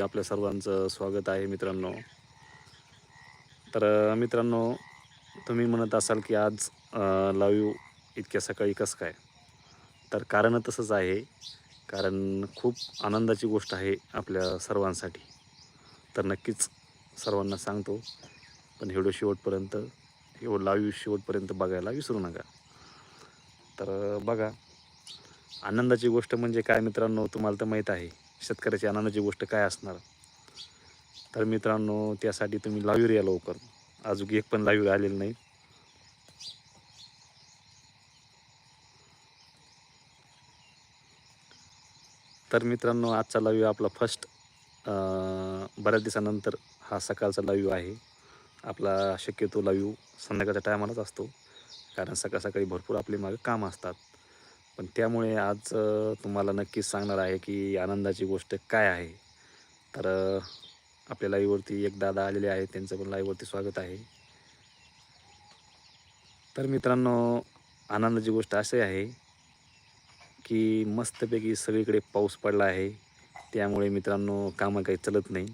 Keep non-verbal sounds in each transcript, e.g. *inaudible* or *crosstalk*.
आपल्या सर्वांचं स्वागत आहे मित्रांनो. तर मित्रांनो तुम्ही म्हणत असाल की आज लाईव्ह इतक्या सकाळी कसं काय? तर कारण तसंच आहे. कारण खूप आनंदाची गोष्ट आहे आपल्या सर्वांसाठी. तर नक्कीच सर्वांना सांगतो पण व्हिडिओ शेवटपर्यंत एवढं लाईव्ह शेवटपर्यंत बघायला विसरू नका. तर बघा आनंदाची गोष्ट म्हणजे काय मित्रांनो तुम्हाला तर माहीत आहे. शेतकऱ्याची आनंदाची गोष्ट काय असणार? तर मित्रांनो त्यासाठी तुम्ही लाईव्ह या लवकर. अजून एक पण लाईव्ह आलेलं नाही. तर मित्रांनो आजचा लाईव्ह आपला फर्स्ट बऱ्याच दिवसानंतर हा सकाळचा लाईव्ह आहे. आपला शक्यतो लाईव्ह संध्याकाळच्या टायमालाच असतो. कारण सकाळ सकाळी भरपूर आपले मागे काम असतात. पण त्यामुळे आज तुम्हाला नक्कीच सांगणार आहे की आनंदाची गोष्ट काय आहे. तर आपल्या लाईव्हवरती एक दादा आलेले आहेत त्यांचं पण लाईव्हवरती स्वागत आहे. तर मित्रांनो आनंदाची गोष्ट अशी आहे की मस्तपैकी सगळीकडे पाऊस पडला आहे. त्यामुळे मित्रांनो कामं काही चलत नाही.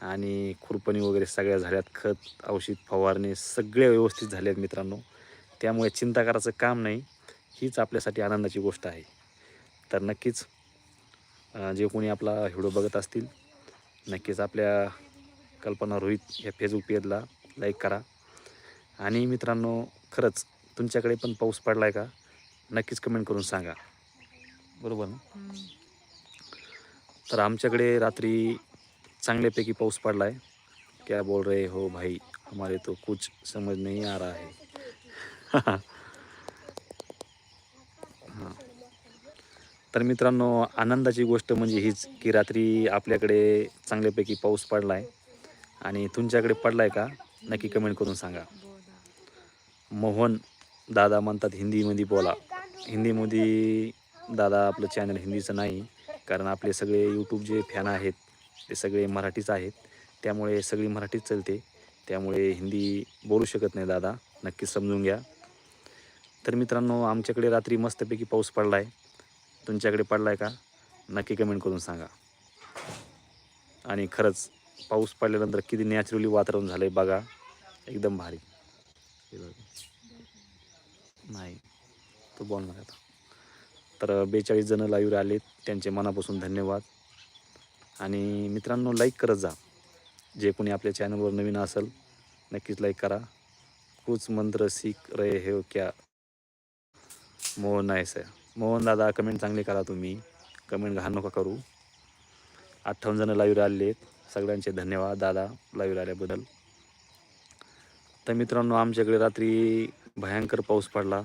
आणि खुरपणी वगैरे सगळ्या झाल्यात खत औषध फवारणी सगळे व्यवस्थित झाले आहेत मित्रांनो. त्यामुळे चिंता करायचं काम नाही. हीच आपल्यासाठी आनंदाची गोष्ट आहे. तर नक्कीच जे कोणी आपला व्हिडिओ बघत असतील नक्कीच आपल्या कल्पना रोहित या फेसबुक पेजला लाईक करा. आणि मित्रांनो खरंच तुमच्याकडे पण पाऊस पडला आहे का? नक्कीच कमेंट करून सांगा. बरोबर ना? तर आमच्याकडे रात्री चांगल्यापैकी पाऊस पडला आहे क्या बोल रहे हो भाई? हमारे तो कुछ समझ नहीं आ रहा है हां. *laughs* तर मित्रांनो आनंदाची गोष्ट म्हणजे हीच की रात्री आपल्याकडे चांगल्यापैकी पाऊस पडला आहे आणि तुमच्याकडे पडला आहे का? नक्की कमेंट करून सांगा. मोहन दादा म्हणतात हिंदीमध्ये बोला. हिंदीमध्ये दादा आपलं चॅनल हिंदीचं नाही कारण आपले सगळे यूट्यूब जे फॅन आहेत ते सगळे मराठीच आहेत. त्यामुळे सगळी मराठीच चालते. त्यामुळे हिंदी बोलू शकत नाही दादा. नक्की समजून घ्या. तर मित्रांनो आमच्याकडे रात्री मस्तपैकी पाऊस पडला आहे तुमच्याकडे पडला आहे का? नक्की कमेंट करून सांगा. आणि खरंच पाऊस पडल्यानंतर किती नॅचरली वातावरण झालं आहे बघा. एकदम भारी. नाही. तो बोलणार आता तर बेचाळीस जणं लाईव्ह आलेत त्यांचे मनापासून धन्यवाद. आणि मित्रांनो लाईक करत जा. जे कोणी आपल्या चॅनलवर नवीन असेल नक्कीच लाईक करा. कुच मंत्र सीख रहे हो क्या? मोहन नाही सर मोहन दादा कमेंट चांगले करा तुम्ही. कमेंट घाण नका करू. अठ्ठावन्न जणं लाईव्ह आलेले आहेत सगळ्यांचे धन्यवाद. दादा लाईव्ह आल्याबद्दल तर मित्रांनो आमच्याकडे रात्री भयंकर पाऊस पडला.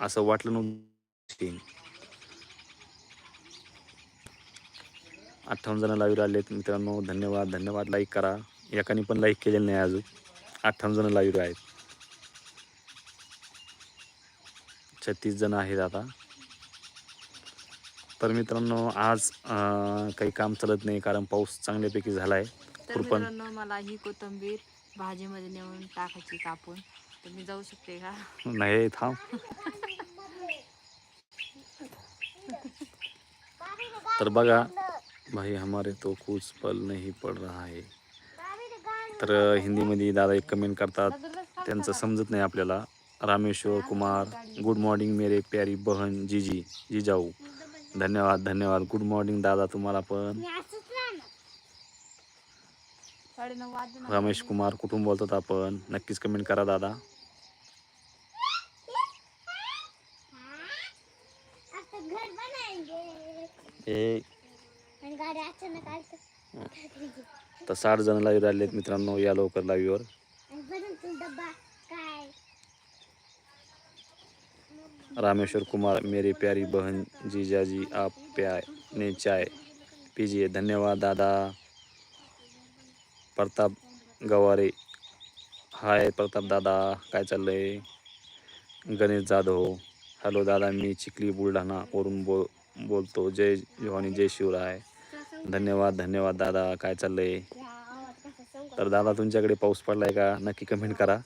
असं वाटलं नव्हतं. अठ्ठावन्न जण लाईव्ह आलेत मित्रांनो धन्यवाद. धन्यवाद. लाईक करा. एकाने पण लाईक केलेलं नाही अजून. अठ्ठावन्न जण लाईव्ह आहेत. छत्तीस जण आहेत आता. तर मित्रांनो आज अं, काही काम चालत नाही कारण पाऊस चांगल्यापैकी झाला आहे तर खुरपण मित्रांनो मला ही कोथिंबीर भाजीमध्ये नेऊन टाकायची कापून. तर मी जाऊ शकते का? नाही थांब. तर बघा भाई हमारे तो कुछ पल नहीं पड रहा है. तर हिंदीमध्ये दादा एक कमेंट करतात. त्यांचं समजत नाही आपल्याला. रामेश्वर कुमार गुड मॉर्निंग मेरे प्यारी बहन जीजी जिजाऊ. धन्यवाद धन्यवाद. गुड मॉर्निंग दादा तुम्हाला पण. रमेश कुमार कुठून बोलतात आपण? नक्कीच कमेंट करा दादा. ए तर साठ जण लाईव्ह राहिलेत मित्रांनो या लवकर लाईव्हवर बदल तू डब्बा काय रामेश्वर कुमार मेरी प्यारी बहन जीजाजी आप प्याय ने चाय पीजिए। धन्यवाद दादा। प्रताप गवारे। हाय प्रताप दादा काय चाललंय? गणेश जाधव। हॅलो दादा मी चिखली बुलढाणा वरून बो बोलतो. जय जवानी जय शिवराय। धन्यवाद धन्यवाद दादा काय चाललंय? आहे तर दादा तुमच्याकडे पाऊस पडलाय का? नक्की कमेंट करा.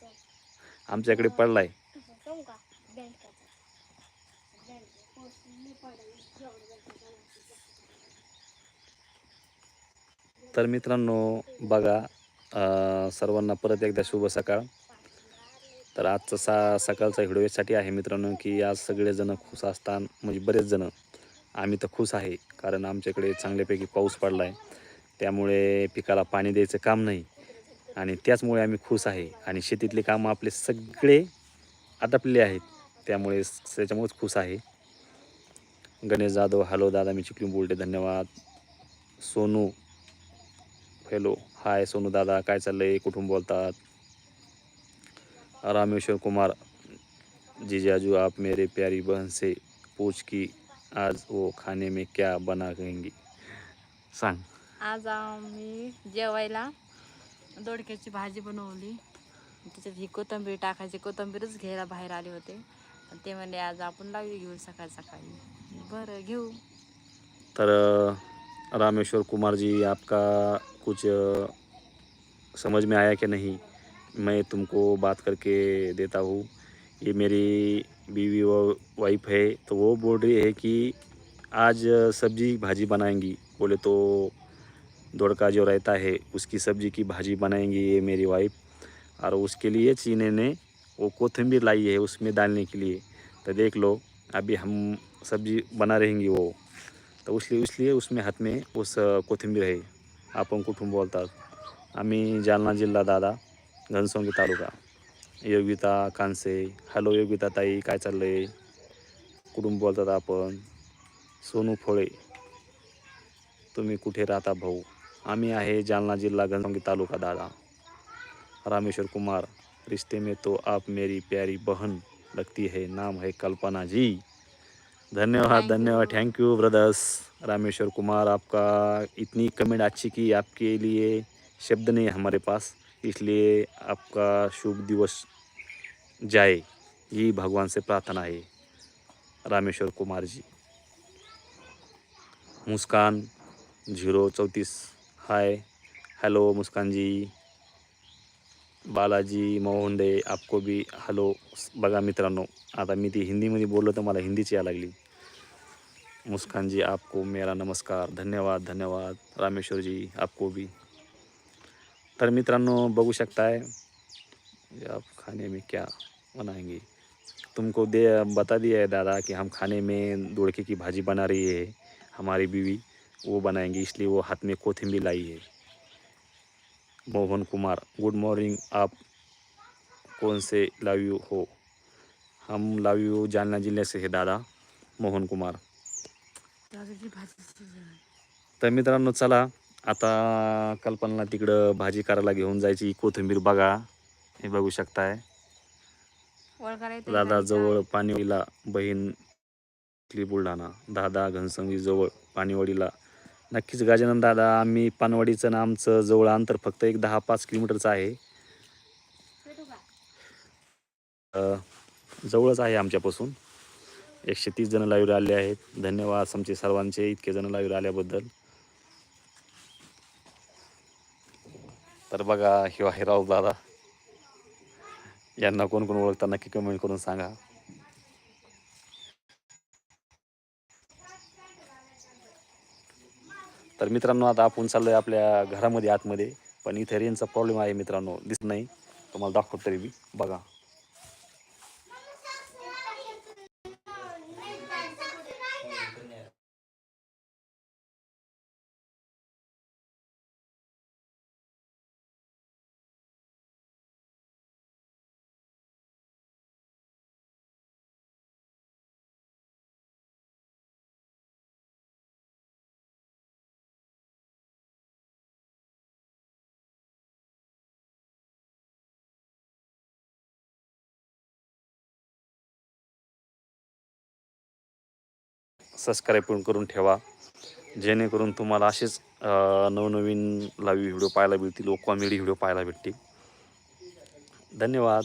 आमच्याकडे पडलाय कसा सांगू का बँकेचा बँक तर मित्रांनो बघा सर्वांना परत एकदा शुभ सकाळ. तर आजचा सा सकाळचा व्हिडिओ यासाठी आहे मित्रांनो की आज सगळेजण खुश असतात म्हणजे बरेच जण. आम्ही तर खुश आहे कारण आमच्याकडे चांगल्यापैकी पाऊस पडला आहे त्यामुळे पिकाला पाणी द्यायचं काम नाही. आणि त्याचमुळे आम्ही खुश आहे. आणि शेतीतले कामं आपले सगळे आटपलेले आहेत. त्यामुळे त्याच्यामुळेच खुश आहे. गणेश जाधव हॅलो दादा मी चिकलून बोलते धन्यवाद. सोनू हॅलो हाय सोनू दादा काय चाललंय? कुठून बोलतात? रामेश्वर कुमार जीजाजू आप मेरे प्यारी बहन से पूछ की आज वो खाने में क्या बनाएंगी सांग. आज आम्ही जेवायला दोडक्याची भाजी बनवली. त्याच्यात ही कोथिंबीर टाकायची. कोथिंबीरच घ्यायला बाहेर आले होते. आणि ते म्हणले आज आपण लावली घेऊन सकाळ सकाळी. तर रामेश्वर कुमार जी, आपका कुछ समझ में आया कि नहीं? मैं तुमको बात करके देता हूँ। ये मेरी बीवी वाइफ है तो वो बोल रही है कि आज सब्ज़ी भाजी बनाएँगी। बोले तो दोड़का जो रहता है, उसकी सब्ज़ी की भाजी बनाएँगी ये मेरी वाइफ। और उसके लिए चीने ने वो कोथिंबीर लाई है उसमें डालने के लिए। तो देख लो अभी हम सब्जी बना रहेंगी वो। तर उसली उसलिए उसमें हाथ में उस कोथिंबीर है। आपण कुठून बोलतात आम्ही जालना जिल्हा दादा घनसोंगी तालुका। योगिता कांसे हॅलो योगिता ताई काय चाललं आहे कुठून बोलतात आपण सोनू फळे। तुम्ही कुठे राहता भाऊ? आम्ही आहे जालना जिल्हा घनसोंगी तालुका दादा। रामेश्वर कुमार रिश्ते में तो आप मेरी प्यारी बहन। लगती है नाम है कल्पना जी। धन्यवाद धन्यवाद thank you brothers Rameshwar Kumar आपका इतनी कमेंट अच्छी की आपके लिए शब्द नहीं है हमारे पास इसलिए आपका शुभ दिवस जाए। यही भगवान से प्रार्थना है रामेश्वर कुमार जी। मुस्कान ज़ीरो चौंतीस हाय। हेलो मुस्कान जी। बालाजी मोहंडे आपको भी हॅलो, बघा मित्रांनो, आता मी ती बोललो तर मला हिंदीची या लागली. मुस्कान जी, आपको मेरा नमस्कार, धन्यवाद धन्यवाद रामेश्वर जी आपको भी. तर मित्रांनो, बघू शकताय, ये आप खाने में क्या बनाएँगे. तुमको दे, बता दिया है दादा कि हम खाने में दोड़के की भाजी बना रही है. हमारी बीवी वो बनाएँगी, इसलिए वो हाथ में कोथिंबीर लाई है. मोहन कुमार गुड मॉर्निंग आप कौन से लव यू हो? हम लव यू जालना जिल्हे से है दादा मोहन कुमार। तर मित्रांनो चला आता कल्पनाला तिकडं भाजी करायला घेऊन जायची कोथिंबीर बघा हे बघू शकताय. दादा? जवळ पाणीवाडीला बहीण बुलढाणा. दादा घनसंगी जवळ पाणीवाडीला नक्कीच गजानन दादा आम्ही पानवाडीचं ना आमचं जवळ अंतर फक्त एक दहा पाच किलोमीटरचं आहे. जवळच आहे आमच्यापासून. एकशे तीस जण लाईव्ह आले आहेत. धन्यवाद आमचे सर्वांचे इतके जण लाईव्ह आल्याबद्दल. तर बघा हे आहे राहुल दादा. यांना कोण कोण ओळखता नक्की कमेंट करून सांगा. तर मित्रांनो आता आपण चाललो आहे आपल्या घरामध्ये आतमध्ये. पण इथे रेंजचा प्रॉब्लेम आहे मित्रांनो दिसत नाही. तुम्हाला दाखवतो तरी मी. बघा. सबस्क्राईब पण करून ठेवा. जेणेकरून तुम्हाला असेच नवनवीन लावी व्हिडिओ पाहायला मिळतील व कॉमेडी व्हिडिओ पाहायला भेटतील. धन्यवाद.